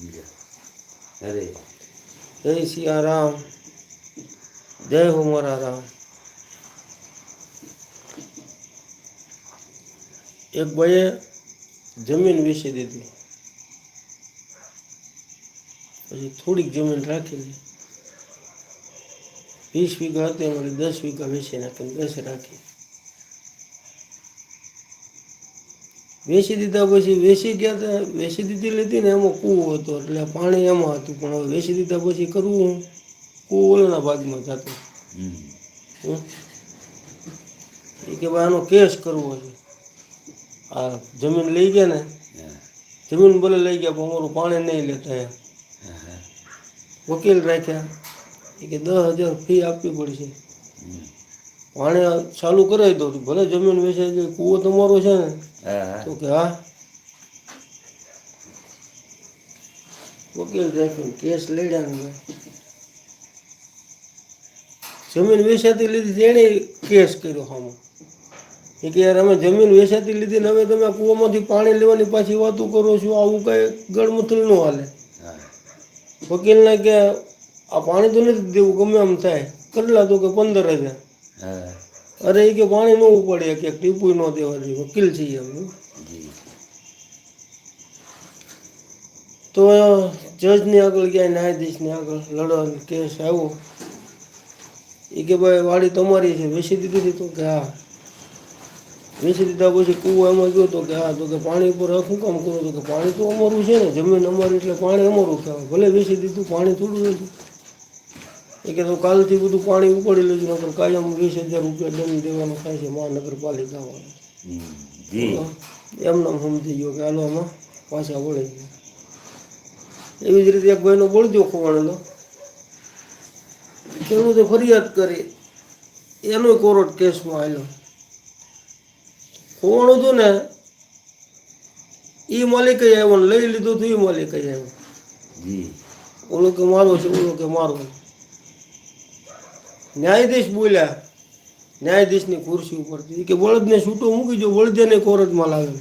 અરે જય સિયારામ જય હો મારા રામ એક ભાઈએ જમીન વેચી દીધી પછી થોડીક જમીન રાખેલી વીસ વીઘા હતી એમાંથી દસ વીઘા વેચી નાખીને દસ રાખી વેચી દીધા પછી વેચી ગયા હતા વેચી દીધી લીધી ને એમાં કૂવો હતો એટલે પાણી એમાં હતું. પણ હવે વેચી દીધા પછી કરવું હું? કૂવો ઓલના ભાગમાં. હમ. એ કે ભાઈ આનો કેસ કરવો છે. આ જમીન લઈ ગયા ને જમીન ભલે લઈ ગયા પણ અમારું પાણી નહીં લેતા એમ. વકીલ રાખ્યા. એ કે દસ હજાર ફી આપવી પડશે. પાણી ચાલુ કરાવી દઉં ભલે જમીન વેચાઈ ગઈ કૂવો તમારો છે ને હા. તો કે હા. વકીલ રાખ્યો કેસ લડ્યા જમીન વેચાતી લીધી તેણે કેસ કર્યો સામો. એ કે યાર અમે જમીન વેચાતી લીધી ને હવે તમે કૂવામાંથી પાણી લેવાની પાછી વાતો કરો છો આવું કઈ ગળમથલનું હાલે. વકીલને કે આ પાણી તો નથી દેવું ગમે એમ થાય. કેટલા તો કે પંદર હજાર. હા. અરે એ કે પાણી ન ઉપાડે કે ટીપુ ન દેવા દે વકીલ છીએ અમે તો જજની આગળ ગયા ન્યાયાધીશની આગળ લડવાનો કેસ આવ્યો. એ કે ભાઈ વાડી તમારી છે વેચી દીધી હતી તો કે હા. વેચી દીધા પછી કૂવો એમાં ગયો તો કે હા તો કે પાણી ઉપર શું કામ કરો તો કે પાણી તો અમારું છે ને જમીન અમારી એટલે પાણી અમારું કહેવાય. ભલે વેચી દીધું પાણી થોડું હતું એ કે તો કાલથી બધું પાણી ઉપાડી લેજો નકર કાયમ વીસ હજાર રૂપિયા દંડ દેવાનો થાય છે મહાનગરપાલિકામાં એમને સમજી ગયો કે હાલો આમાં પાછા વળી. ગયા એવી જ રીતે એક ભાઈનો બળજો ખોવાણેલો. ખેડૂતે ફરિયાદ કરી. એનો કોર્ટ કેસમાં આવેલો ખોવાણું હતું ને એ માલિક આવ્યો ને લઈ લીધું હતું એ માલિક આવ્યો. ઓલો કે મારો છે ઓલો કે મારો છે. ન્યાયાધીશ બોલ્યા ન્યાયાધીશની ખુરશી ઉપરથી. કે બળદને છૂટો મૂકી જો વળદેને કોર્ટમાં લાવે.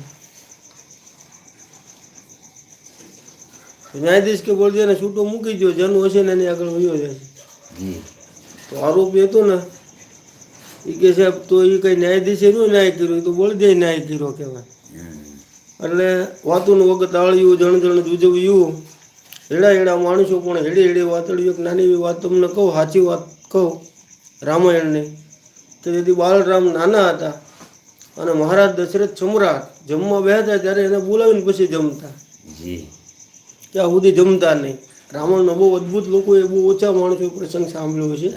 ન્યાયાધીશ કે બળદેને છૂટો મૂકી જો જેનું હશે ને એની આગળ વયો જાય. તો આરોપી હતો ને એ કે સાહેબ તો એ કઈ ન્યાયાધીશે નો ન્યાય કર્યો? તો બળદે ન્યાય કર્યો કહેવાય. એટલે વાતુનું વખત આળ્યું જણ જણ જુજવ્યું. હેડા હેડા માણસો પણ હેડી હેડી વાતળ્યું. એક નાની એવી વાત તમને કહું સાચી વાત કહું. રામાયણની. તો તેથી બાલરામ નાના હતા અને મહારાજ દશરથ સમ્રાટ જમવા બેહતા ત્યારે એને બોલાવીને પછી જમતા. જી. ત્યાં સુધી જમતા નહીં. રાવણનો બહુ અદ્ભુત લોકોએ બહુ ઓછા માણસો પ્રસંગ સાંભળ્યો છે.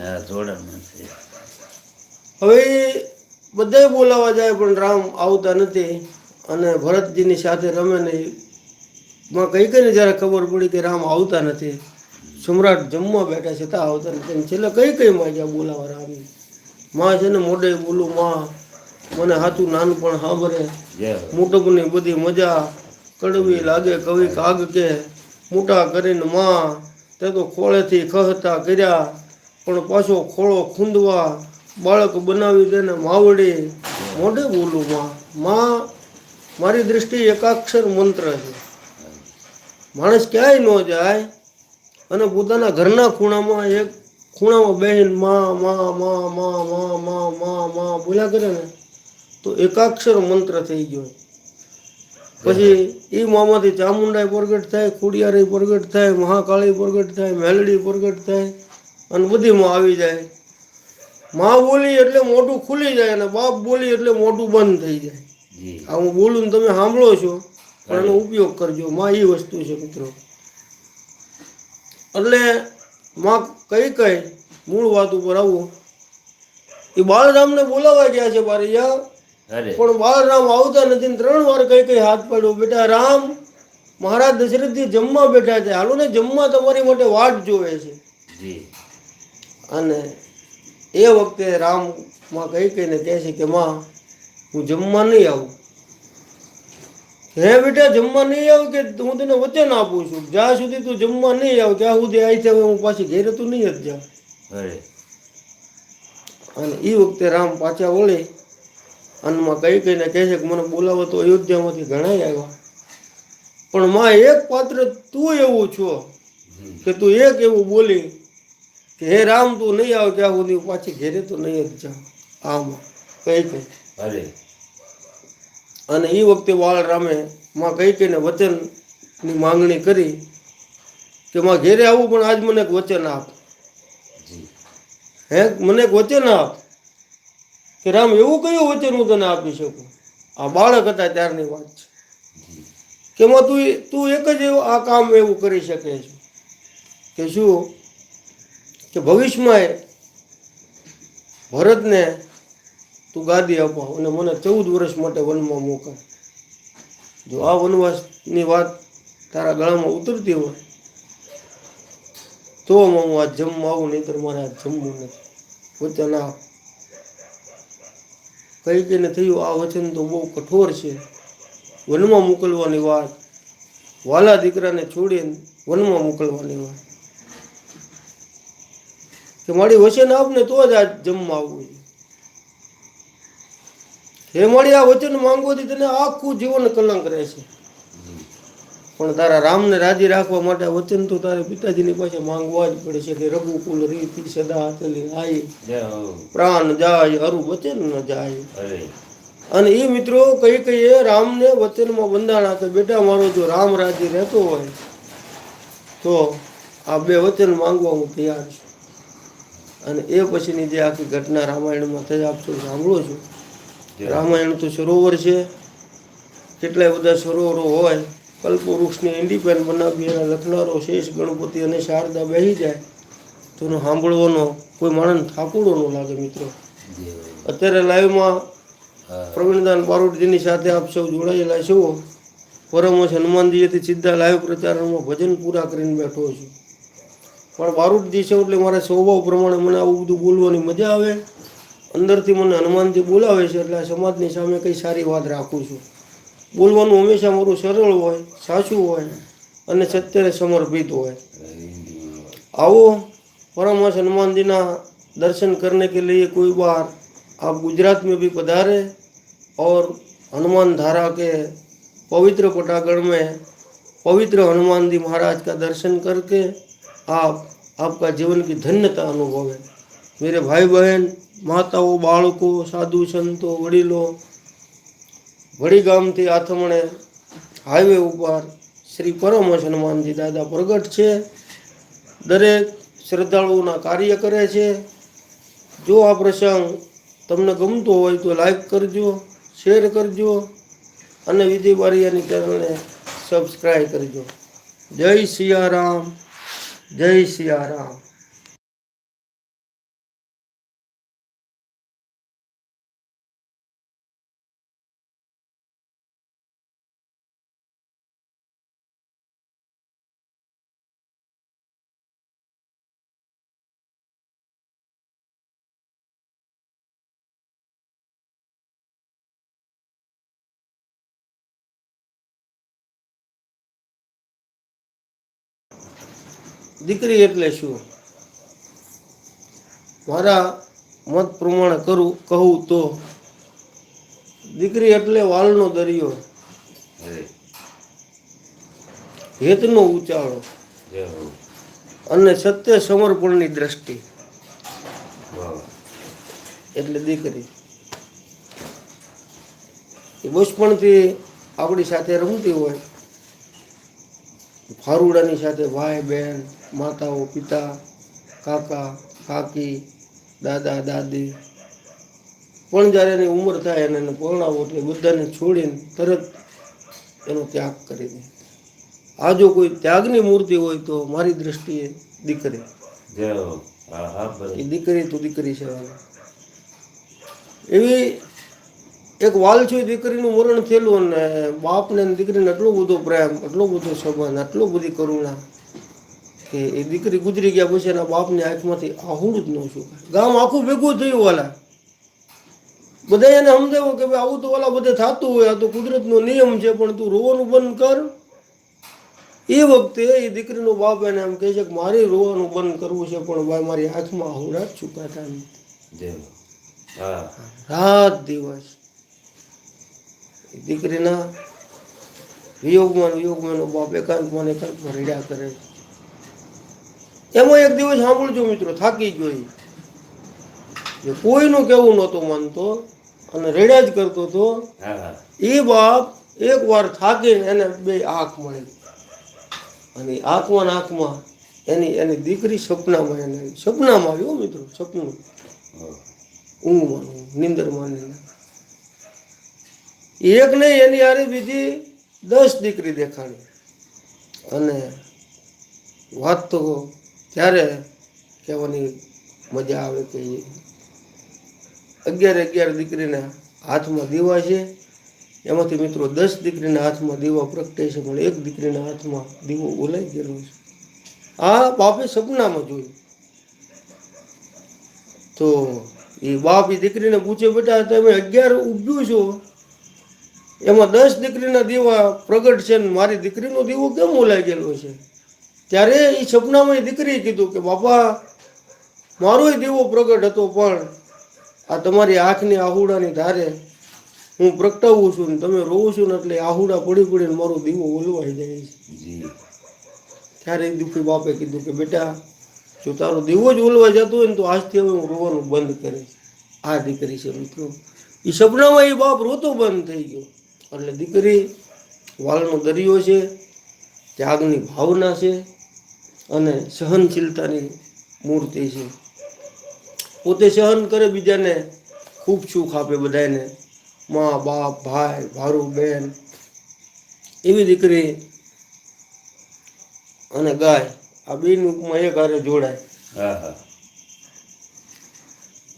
હવે બધા બોલાવા જાય પણ રામ આવતા નથી અને ભરતજીની સાથે રમે નહીં માં કઈ કઈને જ્યારે ખબર પડી કે રામ આવતા નથી. સમ્રાટ જમવા બેઠા છે તા આવતા તેને છેલ્લે કઈ કઈ માં જ્યાં બોલાવા રામમાં છે ને મોઢે બોલું માં મને હાથું નાનપણ સાંભળે. મોટું. બધી મજા કડવી લાગે કવિ કાગ કે મોટા કરીને માં. તે તો ખોળેથી ખહતા કર્યા પણ પાછો ખોળો ખૂંદવા બાળક બનાવી દેને માવડી. મોઢે બોલું માં માં મારી દ્રષ્ટિ એકાક્ષર મંત્ર છે. માણસ ક્યાંય ન જાય અને પોતાના ઘરના ખૂણામાં એક ખૂણામાં બહેનમાં માં માં માં માં માં માં માં બોલ્યા કરે ને તો એકાક્ષર મંત્ર થઈ ગયો. પછી એ મામાંથી ચામુંડાઈ પ્રગટ થાય ખોડિયારી પ્રગટ થાય મહાકાળી પ્રગટ થાય મેલડી પ્રગટ થાય અને બધીમાં આવી જાય. માં બોલી એટલે મોઢું ખુલી જાય અને બાપ બોલી એટલે મોઢું બંધ થઈ જાય. આ હું બોલું ને તમે સાંભળો છો પણ એનો ઉપયોગ કરજો. માં એ વસ્તુ છે મિત્રો. એટલે માં કઈ કઈ મૂળ વાત ઉપર આવું. એ બાળરામને બોલાવા ગયા છે બારીયા અરે. પણ બાળરામ આવતા નથી ને ત્રણ વાર કઈ કઈ હાથ પાડ્યો. બેટા રામ મહારાજ દશરથજી જમવા બેઠા છે. હાલો ને જમવા તમારી માટે વાટ જોવે છે. અને એ વખતે રામમાં કઈ કઈને કહે છે કે માં હું જમવા નહીં આવું. હે બેટા જમવા નહીં આવ કે હું તને વચન આપું છું? જ્યાં સુધી તું જમવા નહીં આવ ત્યાં સુધી આવી હવે હું પાછી ઘેરે તું નહીં જ જાઉં. અરે. અને એ વખતે રામ પાછા વળે અન્નમાં કઈ કઈને કહે છે કે મને બોલાવો તો અયોધ્યામાંથી ઘણા આવ્યા. પણ માં એક પાત્ર તું એવું છો કે તું એક એવું બોલી કે હે રામ તું નહીં આવ ત્યાં સુધી પાછી ઘેરે તો નહીં જ જાઉં. આમ કઈ કઈ. અરે. અને એ વખતે બાળરામે માં કહી કહીને વચનની માંગણી કરી કે માં ઘેરે આવું પણ આજ મને એક વચન આપ. હે? મને એક વચન આપ. કે રામ એવું કયું વચન હું તને આપી શકું? આ બાળક હતા ત્યારની વાત છે. કે માં તું તું એક જ એવું આ કામ એવું કરી શકે છે. કે શું? કે ભવિષ્યમાં ભરતને તું ગાદી આપો. અને મને ચૌદ વર્ષ માટે વનમાં મોકલ. જો આ વનવાસની વાત તારા ગળામાં ઉતરતી હોય, તો હું આ જમવા આવું નહીં તો મારે આ જમવું નથી. વચન આ. કઈ કઈને થયું, આ વચન તો બહુ કઠોર છે. વનમાં મોકલવાની વાત. વાલા દીકરાને છોડીને વનમાં મોકલવાની વાત. કે મારી વચન આપને તો જ આ જમવા આવવું છે હે મારી આ વચન માંગવાથી તને આખું જીવન કલંક રહે છે પણ તારા રામને રાજી રાખવા માટે વચન તો તારે પિતાજીની પાસે માંગવા જ પડે છે કે રઘુકુલ રીતિ સદા ચલી આય પ્રાણ જાય અરુ વચન ન જાય. અને એ મિત્રો કઈ કહીએ રામને વચનમાં બંધાણ કે બેટા મારો જો રામ રાજી રહેતો હોય તો આ બે વચન માંગવા હું તૈયાર છું. અને એ પછીની જે આખી ઘટના રામાયણમાં થઈ આપ સાંભળો છો. રામાયણ તો સરોવર છે. કેટલાય બધા સરોવરો હોય કલ્પવૃક્ષને ઇન્ડિપેન્ડ બનાવી એના લખનારો શેષ ગણપતિ અને શારદા બેસી જાય. તો એનો સાંભળવાનો કોઈ માણસ થાકુડો ન લાગે મિત્રો. અત્યારે લાઈવમાં પ્રવીણદાન બારોટજીની સાથે આપ સૌ જોડાયેલા છો. પરમહંસ હનુમાનજીએથી સીધા લાઈવ પ્રચારણમાં ભજન પૂરા કરીને બેઠો છું. પણ બારોટજી છે એટલે મારા સ્વભાવ પ્રમાણે મને આવું બધું બોલવાની મજા આવે. અંદરથી મને હનુમાનજી બોલાવે છે એટલે આ સમાજની સામે કંઈ સારી વાત રાખું છું બોલવાનું હંમેશા મારું સરળ હોય સાચું હોય અને સત્યને સમર્પિત હોય હિન્દીમાં आओ परमहंस हनुमान जी ना दर्शन करने के लिए कोई बार आप गुजरात में भी पधारे और हनुमान धारा के पवित्र पटागढ़ में पवित्र हनुमान जी महाराज का दर्शन करके आप आपका जीवन की धन्यता अनुभवे મેરે ભાઈ બહેન માતાઓ બાળકો સાધુ સંતો વડીલો વડી ગામથી આથમણે હાઈવે ઉપર શ્રી પરમ હનુમાનજી દાદા પ્રગટ છે. દરેક શ્રદ્ધાળુઓના કાર્ય કરે છે. જો આ પ્રસંગ તમને ગમતો હોય તો લાઈક કરજો, શેર કરજો અને વિધિ બારિયાની ચેનલને સબસ્ક્રાઈબ કરજો. જય સિયારામ જય સિયારામ દીકરી એટલે શું? મારા મત પ્રમાણે કરું કહું તો દીકરી એટલે વાલનો દરિયો. હેતનો ઉચાળો. અને સત્ય સમર્પણની દ્રષ્ટિ. એટલે દીકરી. એ બચપણથી આપણી સાથે રમતી હોય. ફારુડાની સાથે ભાઈ બહેન માતાઓ પિતા કાકા કાકી દાદા દાદી. પણ જ્યારે એની ઉંમર થાય અને એને પરણાવો એટલે બધાને છોડીને તરત એનો ત્યાગ કરી દે. આ જો કોઈ ત્યાગની મૂર્તિ હોય તો મારી દ્રષ્ટિએ દીકરી. એ દીકરી તો દીકરી છે. એવી એક વાલછી દીકરીનું મરણ થયેલું અને બાપને દીકરીને એટલો બધો પ્રેમ એટલો બધો સંબંધ એટલો બધી કરુણા કે એ દીકરી ગુજરી ગયા પછી એના બાપની આંખમાંથી આહુડું જ ન શું ગામ આખું ભેગું થયું વાલા બધા એને સમજાવો કે ભાઈ આવું તો ઓલા બધે થતું હોય આ તો કુદરતનો નિયમ છે પણ તું રોવાનું બંધ કર. એ વખતે એ દીકરીનો બાપ એને એમ કહે છે કે મારે રોવાનું બંધ કરવું છે પણ ભાઈ મારી આંખમાં આહુડા જ ચૂકાતા નથી રાત દિવસ. દીકરીના વિયોગમાં વિયોગમાં એનો બાપ એકાંતમાં એકાંતમાં રડ્યા કરે. એમાં એક દિવસ સાંભળજો મિત્રો થાકી ગયો. કોઈનું કેવું નહોતો માનતો અને રડ્યા જ કરતો હતો એ બાપ એક વાર થાકીને એને બે આંખ મળી. અને આંખમાં આંખમાં એની એની દીકરી સપનામાં એને સપનામાં આવ્યો મિત્રો સપનું. ઊંઘમાં નિંદરમાં એક નહીં, એની હારે બીજી દસ દીકરી દેખાડી. અને વાત તો ત્યારે કહેવાની મજા આવે કે અગિયાર અગિયાર દીકરીને હાથમાં દીવા છે. એમાંથી મિત્રો દસ દીકરીના હાથમાં દીવા પ્રગટે છે પણ એક દીકરીના હાથમાં દીવો ઓલાઈ ગયેલો છે. આ બાપે સપનામાં જોયું. તો એ બાપ એ દીકરીને પૂછે, બેટા, તમે અગિયાર ઉભ્યું છો? એમાં દસ દીકરીના દીવા પ્રગટ છે ને મારી દીકરીનો દીવો કેમ ઓલાઈ ગયેલો છે? ત્યારે એ સપનામાં એ દીકરીએ કીધું કે બાપા મારોય દીવો પ્રગટ હતો પણ આ તમારી આંખની આહુડાની ધારે હું પ્રગટાવું છું ને તમે રોવો છો ને એટલે આહુડા પડી પડીને મારો દીવો ઓલવાઈ જાય છે. ત્યારે એ દુઃખી બાપે કીધું કે બેટા જો તારો દીવો જ ઓલવા જતો હોય ને તો આજથી હવે હું રોવાનું બંધ કરીશ. આ દીકરી છે મિત્રો. એ સપનામાં એ બાપ રોતો બંધ થઈ ગયો. એટલે દીકરી વાલનો દરિયો છે ત્યાગની ભાવના છે અને સહનશીલતાની મૂર્તિ છે. પોતે સહન કરે, બીજાને ખૂબ સુખ આપે બધાને મા, બાપ, ભાઈ, ભારું, બેન એવી દીકરી અને ગાય આ બેનું ઉપમાં એક હારે જોડાય. હા હા.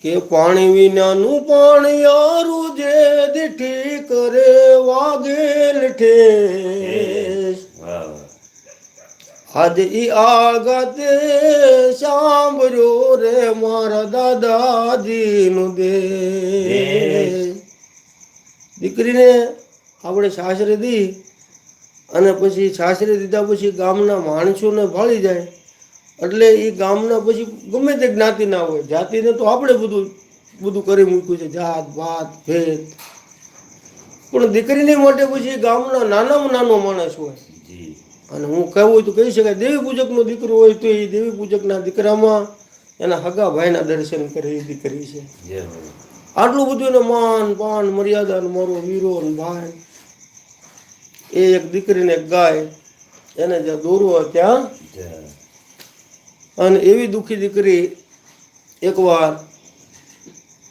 કે પાણી વિનાનું પાણી આરું જે દીઠી કરે વાગેલ ઠેસ આજ ઈ આગાતે સાંભળ્યો રે મારા દાદાજીનું દે દીકરીને આપણે સાસરે દી અને પછી સાસરે દીધા પછી ગામના માણસોને ભાળી જાય. એટલે એ ગામના પછી ગમે તે જ્ઞાતિના હોય જાતિને તો આપણે બધું બધું કરી મૂક્યું છે જાત ભાત ભેદ. પણ દીકરીની માટે પછી ગામના નાનામાં નાનો માણસ હોય. અને હું કહેવું હોય તો કહી શકાય દેવી પૂજકનો દીકરો હોય તો એ દેવી પૂજકના દીકરામાં એના હગા ભાઈના દર્શન કરે એ દીકરી છે. આટલું બધું એને માન પાન મર્યાદા મારો વીરો ભાઈ. એ એક દીકરીને ગાય એને જ્યાં દોરવા ત્યાં અને એવી દુઃખી દીકરી એકવાર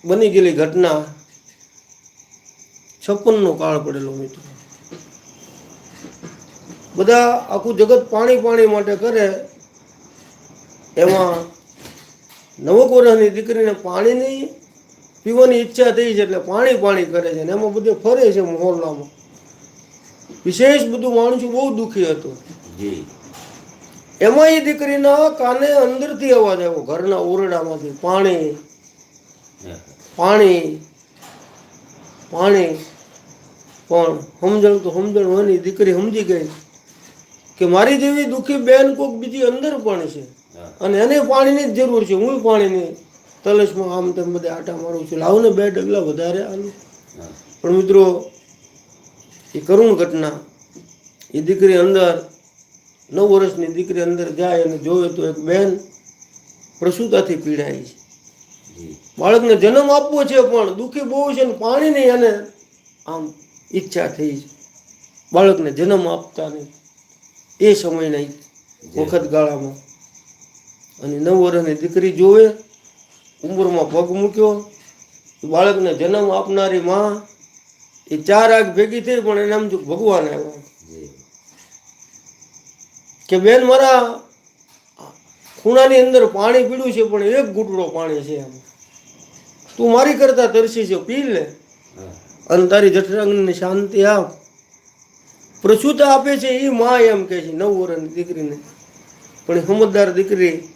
બની ગયેલી ઘટના છપ્પનનો કાળ પડેલો મિત્રો. બધા આખું જગત પાણી પાણી માટે કરે, એમાં નવક વર્ષની દીકરીને પાણીની પીવાની ઈચ્છા થઈ છે એટલે પાણી પાણી કરે છે ને એમાં બધે ફરે છે મોહલ્લામાં. વિશેષ બધું માણસું બહુ દુઃખી હતું. જી. એમાં એ દીકરીના કાને અંદરથી અવાજ આવ્યો. ઘરના ઓરડામાંથી પાણી પાણી પાણી. પણ સમજણ તો સમજણ હોય ને દીકરી સમજી ગઈ કે મારી જેવી દુઃખી બેન કોક બીજી અંદર પણ છે. અને એને પાણીની જ જરૂર છે હું પાણીની. તલસમાં આમ તેમ બધે આટા મારું છું. લાવને બે ડગલા વધારે આલું. પણ મિત્રો એ કરુણ ઘટના એ દીકરી અંદર નવ વર્ષની દીકરી અંદર જાય અને જોવે તો એક બહેન પ્રસૂતાથી પીડાય છે. બાળકને જન્મ આપવો છે પણ દુઃખી બહુ છે ને પાણીની અને આમ ઈચ્છા થઈ છે. બાળકને જન્મ આપતા નહીં. એ સમયના વખત ગાળામાં. અને નવ વર્ષની દીકરી જોવે ઉંમરમાં પગ મૂક્યો બાળકને જન્મ આપનારી માં એ ચાર આગ ભેગી થઈ પણ એને આમ જો ભગવાન આવ્યા. કે બેન મારા ખૂણાની અંદર પાણી પીડ્યું છે, પણ એક ઘૂંટડો પાણી છે એમ. તું મારી કરતા તરસી છે, પી લે. અને તારી જઠરાંગની શાંતિ આપ. પ્રસૂતા આપે છે એ મા એમ કહે છે, નવ વર્ષની દીકરીને. પણ સમજદાર દીકરી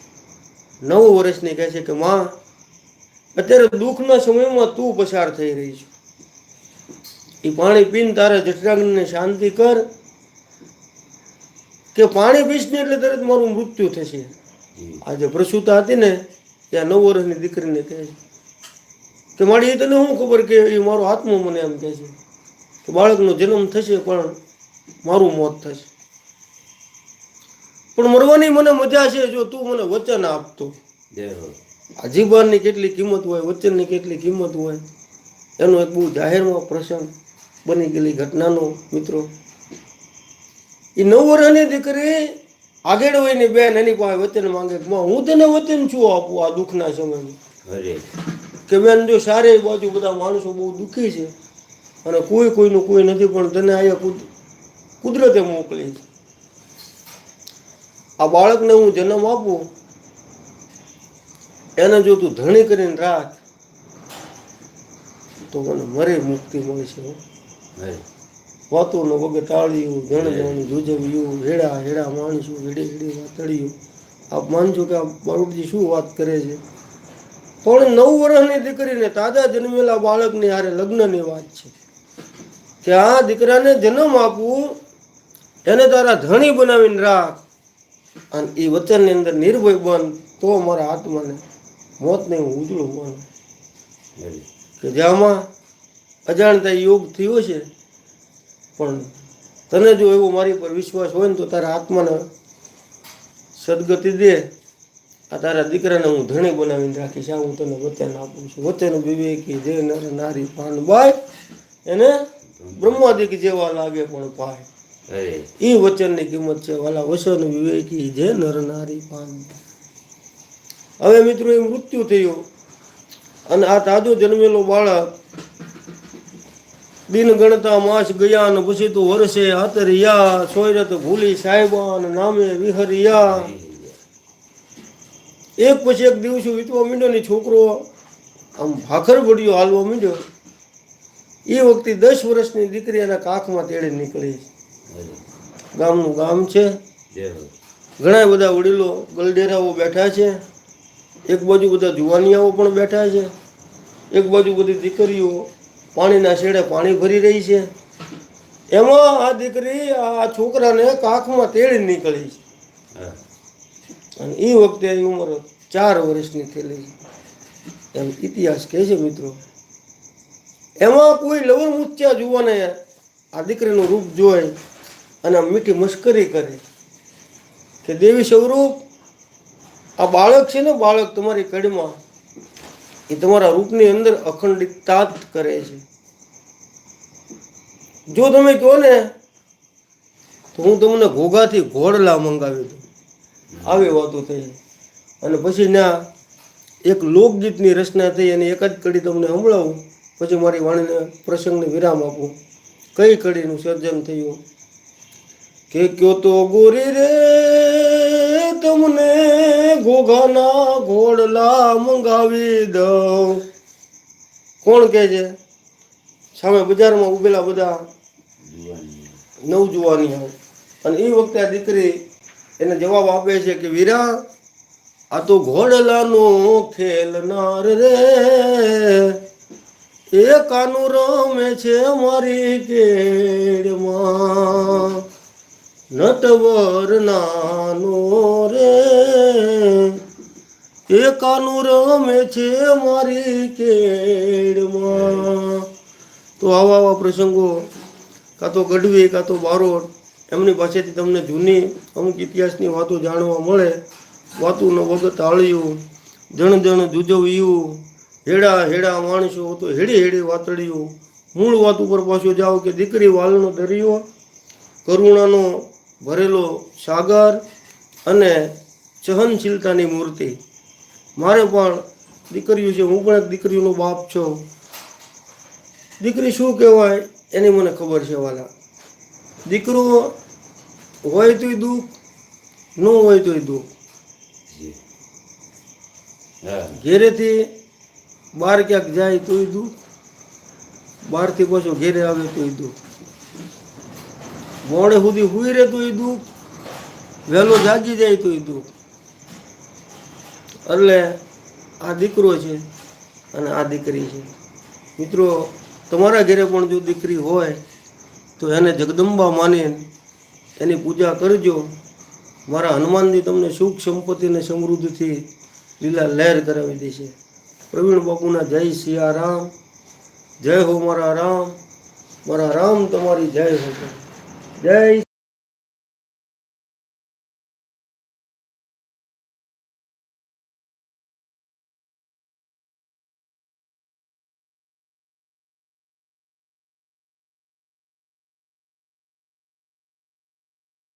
નવ વર્ષની કહે છે કે, માં, અત્યારે દુઃખના સમયમાં તું પસાર થઈ રહી છે. એ પાણી પીને તારા જઠરાંગને શાંતિ કર કે પાણી પીશ ને એટલે તરત મારું મૃત્યુ થશે. જી આજે પ્રસૂતા હતી ને ત્યાં નવ વર્ષની દીકરીને કહે છે. કે મારી એ તને શું ખબર કે એ મારો આત્મો મને એમ કહે છે? કે બાળકનો જન્મ થશે પણ મારું મોત થશે. પણ મરવાની મને મજા છે જો તું મને વચન આપતો. જય હો આ જીવનની કેટલી કિંમત હોય વચનની કેટલી કિંમત હોય એનો એક બહુ જાહેરમાં પ્રસંગ બની ગયેલી ઘટનાનો મિત્રો એ નવ વર્ષની દીકરી આગળ હોયની બેન એની પાસે વચન માંગે હું તને વચન શું આપું આ દુઃખના સમયમાં. હરે કે બેન જો સારે બાજુ બધા માણસો બહુ દુઃખી છે અને કોઈ કોઈનું કોઈ નથી પણ તને અહીંયા કુદ કુદરતે મોકલી છે. આ બાળકને હું જન્મ આપું એને જો તું ધણી કરીને રાખ તો મને મરે મુક્તિ મળશે. વાતોનો વગર ટાળ્યું જણ જણ જુજવ્યું હેડા હેડા માણશું હેડે હેડે વાતળ્યું. આપ માનજો કે આ બાળકજી શું વાત કરે છે? પણ નવ વર્ષની દીકરીને તાજા જન્મેલા બાળકની હારે લગ્નની વાત છે. કે આ દીકરાને જન્મ આપવું એને તારા ધણી બનાવીને રાખ. અને એ વચનની અંદર નિર્ભય બન તો મારા આત્માને મોતને હું ઉજળું માનું. કે જેમાં અજાણતા યોગ થયો છે પણ તને જો એવો મારી પર વિશ્વાસ હોય ને તો તારા આત્માને સદગતિ દે. આ તારા દીકરાને હું ધણી બનાવીને રાખીશ. આ હું તને વચન આપું છું. વચન વિવેકી જે નર નારી પાન બાય એને બ્રહ્માદિક જેવા લાગે પણ પાય. એ વચનની કિંમત છે વાલા વચન વિવેકી જે નર નારી પાન. હવે મિત્રો એ મૃત્યુ થયું. અને આ તાજો જન્મેલો બાળક દિન ગણતા માસ ગયા ને પછી તો વર્ષે હતરિયા સોયરત ભૂલી સાહેબાન નામે વિહરિયા. એક પછી એક દિવસો વીતવા માંડ્યો ને છોકરો આમ ભાખર ભડ્યો હાલવા મીંડ્યો. એ વખતે દસ વર્ષની દીકરી એના કાખમાં તેડે નીકળી. ગામનું ગામ છે. ઘણા બધા વડીલો ગલડેરાઓ બેઠા છે. એક બાજુ બધા જુવાનિયાઓ પણ બેઠા છે. એક બાજુ બધી દીકરીઓ પાણીના છેડે પાણી ભરી રહી છે. એમાં આ દીકરી આ છોકરાને કાખમાં તેડી નીકળી છે. અને એ વખતે એની ઉંમર ચાર વર્ષની થયેલી એમ ઇતિહાસ કહે છે મિત્રો. એમાં કોઈ લવર મુચ્યા જુવાને આ દીકરીનું રૂપ જોઈ અને મીઠી મશ્કરી કરે. કે દેવી સ્વરૂપ, આ બાળક છે ને બાળક તમારી કડીમાં એ તમારા રૂપની અંદર અખંડિતતા જ કરે છે. જો તમે કહો ને, તો હું તમને ઘોઘાથી ઘોડલા મંગાવી દઉં. આવી વાતો થઈ. અને પછી ના, એક લોકગીતની રચના થઈ અને એક જ કડી તમને સંભળાવું. પછી મારી વાણીને પ્રસંગને વિરામ આપું. કઈ કડીનું સર્જન થયું? કે કયો તો ગોરી રે તમને ઘોઘાના ઘોડલા મંગાવી દઉં. કોણ કહે છે? સામે બજારમાં ઉભેલા બધા જુવાની નવજુવાની આવે અને એ વખતે આ દીકરી એને જવાબ આપે છે કે વીરા, આ તો ઘોડલાનો ખેલનાર રે. એ કાનું રમે છે મારી કેડમાં. નટવર નાનો રે. એકાનું કાનું રમે છે મારી કેડમાં તો આવા આવા પ્રસંગો, કાં તો ગઢવી, કાં તો બારોટ, એમની પાસેથી તમને જૂની અમુક ઇતિહાસની વાતો જાણવા મળે. વાતુનો વગત તાળ્યું જણ જણ જુજવ્યું, હેડા હેડા માણસો તો હેડી હેડી વાતળ્યું. મૂળ વાત ઉપર પાછો જાઓ કે દીકરી વાલનો દરિયો, કરુણાનો ભરેલો સાગર અને સહનશીલતાની મૂર્તિ. મારે પણ દીકરીઓ છે હું પણ એક દીકરીનો બાપ છું. દીકરી શું કહેવાય એની મને ખબર છે વાલા. દીકરો હોય તોય દુઃખ ન હોય તોય દુઃખ. ઘેરેથી બહાર ક્યાંક જાય તોય દુઃખ બહારથી પાછો ઘેરે આવે તોય દુઃખ. મોડે સુધી હુઈ રહે તોય દુઃખ, વહેલો જાગી જાય તોય દુઃખ. એટલે આ દીકરો છે અને આ દીકરી છે. મિત્રો, તમારા ઘરે પણ જો દીકરી હોય, તો એને જગદંબા માની એની પૂજા કરજો. મારા હનુમાનજી તમને સુખ સંપત્તિ અને સમૃદ્ધિથી લીલા લહેર કરાવી દેશે. પ્રવીણ બાપુના જય સિયારામ જય હો મારા રામ. મારા રામ તમારી જય હો. જય